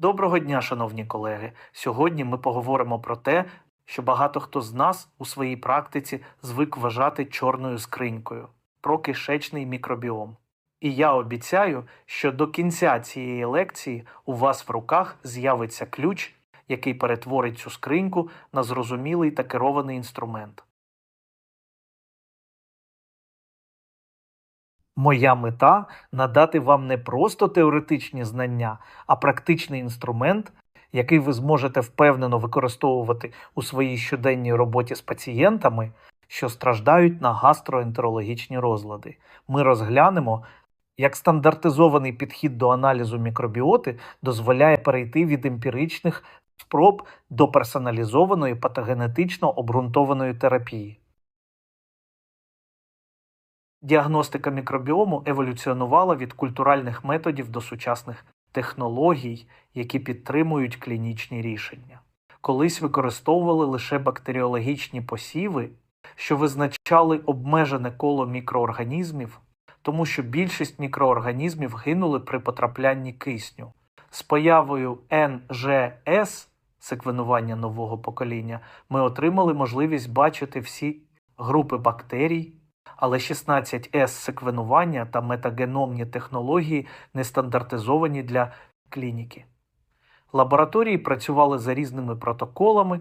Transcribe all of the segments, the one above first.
Доброго дня, шановні колеги! Сьогодні ми поговоримо про те, що багато хто з нас у своїй практиці звик вважати чорною скринькою про кишечний мікробіом. І я обіцяю, що до кінця цієї лекції у вас в руках з'явиться ключ, який перетворить цю скриньку на зрозумілий та керований інструмент. Моя мета надати вам не просто теоретичні знання, а практичний інструмент, який ви зможете впевнено використовувати у своїй щоденній роботі з пацієнтами, що страждають на гастроентерологічні розлади. Ми розглянемо, як стандартизований підхід до аналізу мікробіоти дозволяє перейти від емпіричних спроб до персоналізованої патогенетично обґрунтованої терапії. Діагностика мікробіому еволюціонувала від культуральних методів до сучасних технологій, які підтримують клінічні рішення. Колись використовували лише бактеріологічні посіви, що визначали обмежене коло мікроорганізмів, тому що більшість мікроорганізмів гинули при потраплянні кисню. З появою НЖС секвенування нового покоління ми отримали можливість бачити всі групи бактерій, але 16С секвенування та метагеномні технології не стандартизовані для клініки. Лабораторії працювали за різними протоколами,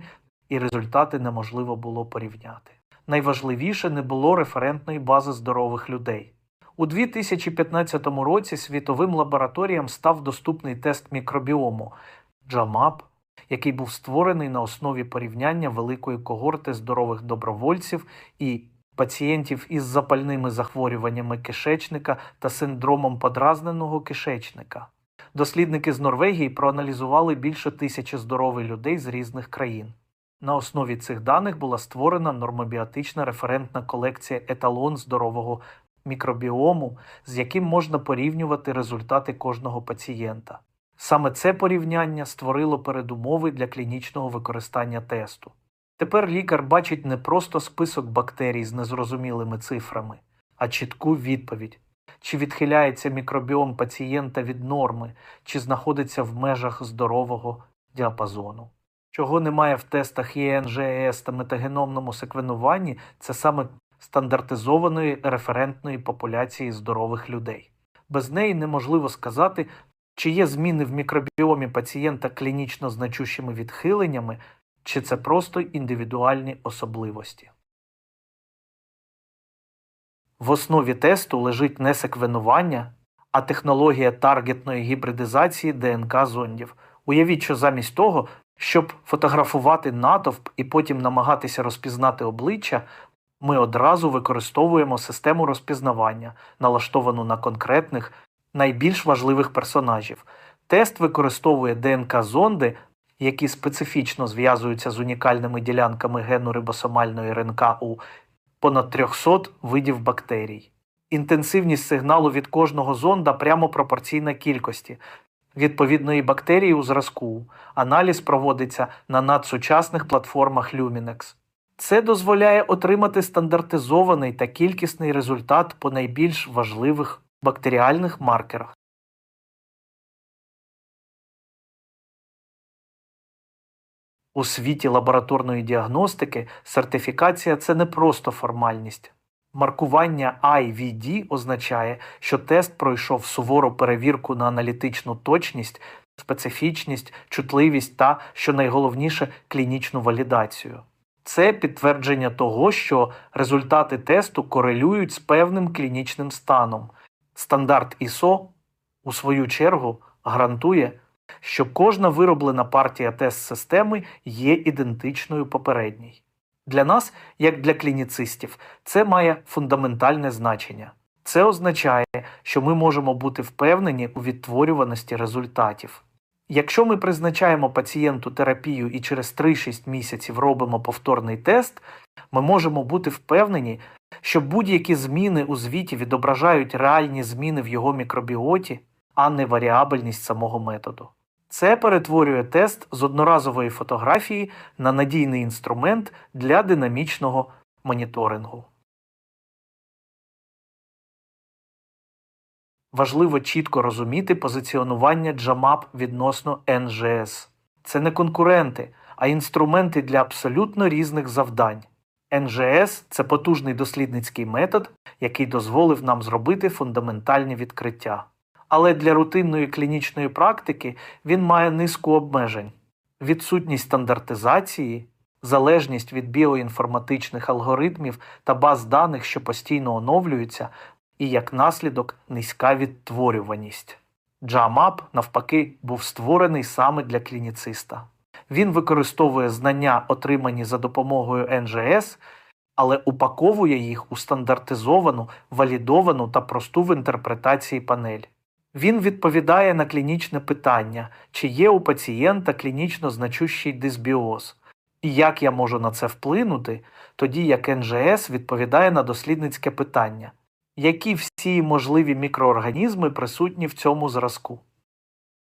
і результати неможливо було порівняти. Найважливіше не було референтної бази здорових людей. У 2015 році світовим лабораторіям став доступний тест мікробіому JAMAP, який був створений на основі порівняння великої когорти здорових добровольців і пацієнтів із запальними захворюваннями кишечника та синдромом подразненого кишечника. Дослідники з Норвегії проаналізували більше тисячі здорових людей з різних країн. На основі цих даних була створена нормобіотична референтна колекція еталон здорового мікробіому, з яким можна порівнювати результати кожного пацієнта. Саме це порівняння створило передумови для клінічного використання тесту. Тепер лікар бачить не просто список бактерій з незрозумілими цифрами, а чітку відповідь, чи відхиляється мікробіом пацієнта від норми, чи знаходиться в межах здорового діапазону. Чого немає в тестах ЄНЖС та метагеномному секвенуванні, це саме стандартизованої референтної популяції здорових людей. Без неї неможливо сказати, чи є зміни в мікробіомі пацієнта клінічно значущими відхиленнями, чи це просто індивідуальні особливості. В основі тесту лежить не секвенування, а технологія таргетної гібридизації ДНК зондів. Уявіть, що замість того, щоб фотографувати натовп і потім намагатися розпізнати обличчя, ми одразу використовуємо систему розпізнавання, налаштовану на конкретних, найбільш важливих персонажів. Тест використовує ДНК зонди, які специфічно зв'язуються з унікальними ділянками гену рибосомальної РНК у понад 300 видів бактерій. Інтенсивність сигналу від кожного зонда прямо пропорційна кількості відповідної бактерії у зразку. Аналіз проводиться на надсучасних платформах Luminex. Це дозволяє отримати стандартизований та кількісний результат по найбільш важливих бактеріальних маркерах. У світі лабораторної діагностики сертифікація це не просто формальність. Маркування IVD означає, що тест пройшов сувору перевірку на аналітичну точність, специфічність, чутливість та, що найголовніше, клінічну валідацію. Це підтвердження того, що результати тесту корелюють з певним клінічним станом. Стандарт ISO, у свою чергу, гарантує, що кожна вироблена партія тест-системи є ідентичною попередній. Для нас, як для клініцистів, це має фундаментальне значення. Це означає, що ми можемо бути впевнені у відтворюваності результатів. Якщо ми призначаємо пацієнту терапію і через 3-6 місяців робимо повторний тест, ми можемо бути впевнені, що будь-які зміни у звіті відображають реальні зміни в його мікробіоті, а не варіабельність самого методу. Це перетворює тест з одноразової фотографії на надійний інструмент для динамічного моніторингу. Важливо чітко розуміти позиціонування JAMAP відносно NGS. Це не конкуренти, а інструменти для абсолютно різних завдань. NGS – це потужний дослідницький метод, який дозволив нам зробити фундаментальні відкриття. Але для рутинної клінічної практики він має низку обмежень: відсутність стандартизації, залежність від біоінформатичних алгоритмів та баз даних, що постійно оновлюються, і як наслідок низька відтворюваність. JAMAP, навпаки, був створений саме для клініциста. Він використовує знання, отримані за допомогою NGS, але упаковує їх у стандартизовану, валідовану та просту в інтерпретації панель. Він відповідає на клінічне питання, чи є у пацієнта клінічно значущий дисбіоз, і як я можу на це вплинути, тоді як НЖС відповідає на дослідницьке питання, які всі можливі мікроорганізми присутні в цьому зразку.